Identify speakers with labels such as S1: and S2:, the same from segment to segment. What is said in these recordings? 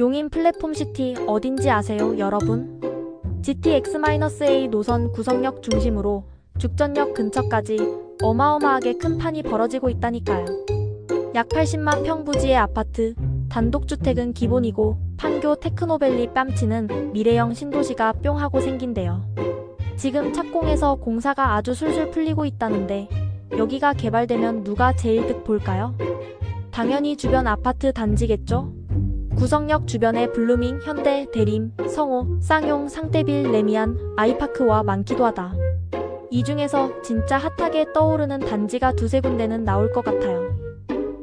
S1: 용인 플랫폼 시티 어딘지 아세요, 여러분? GTX-A 노선 구성역 중심으로 죽전역 근처까지 어마어마하게 큰 판이 벌어지고 있다니까요. 약 80만 평 부지의 아파트, 단독주택은 기본이고 판교 테크노밸리 뺨치는 미래형 신도시가 뿅 하고 생긴대요. 지금 착공해서 공사가 아주 술술 풀리고 있다는데 여기가 개발되면 누가 제일 득 볼까요? 당연히 주변 아파트 단지겠죠? 구성역 주변에 블루밍, 현대, 대림, 성호, 쌍용, 상대빌, 레미안, 아이파크와 많기도 하다. 이 중에서 진짜 핫하게 떠오르는 단지가 두세 군데는 나올 것 같아요.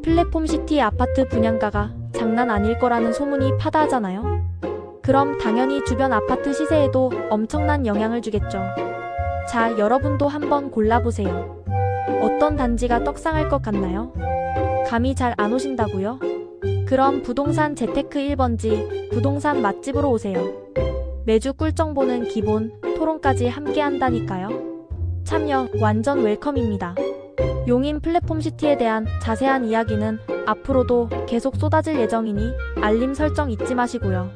S1: 플랫폼 시티 아파트 분양가가 장난 아닐 거라는 소문이 파다하잖아요. 그럼 당연히 주변 아파트 시세에도 엄청난 영향을 주겠죠. 자, 여러분도 한번 골라보세요. 어떤 단지가 떡상할 것 같나요? 감이 잘 안 오신다고요? 그럼 부동산 재테크 1번지 부동산 맛집으로 오세요. 매주 꿀 정보는 기본, 토론까지 함께 한다니까요. 참여 완전 웰컴입니다. 용인 플랫폼 시티에 대한 자세한 이야기는 앞으로도 계속 쏟아질 예정이니 알림 설정 잊지 마시고요.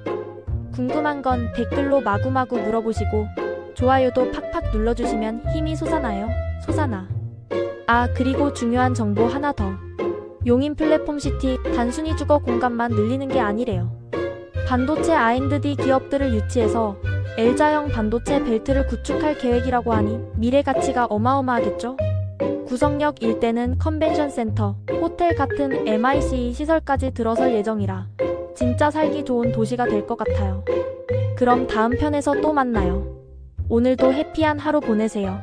S1: 궁금한 건 댓글로 마구마구 물어보시고 좋아요도 팍팍 눌러주시면 힘이 솟아나요. 솟아나. 아, 그리고 중요한 정보 하나 더. 용인 플랫폼 시티 단순히 주거 공간만 늘리는 게 아니래요. 반도체 R&D 기업들을 유치해서 L자형 반도체 벨트를 구축할 계획이라고 하니 미래 가치가 어마어마하겠죠? 구성역 일대는 컨벤션 센터, 호텔 같은 MIC 시설까지 들어설 예정이라 진짜 살기 좋은 도시가 될 것 같아요. 그럼 다음 편에서 또 만나요. 오늘도 해피한 하루 보내세요.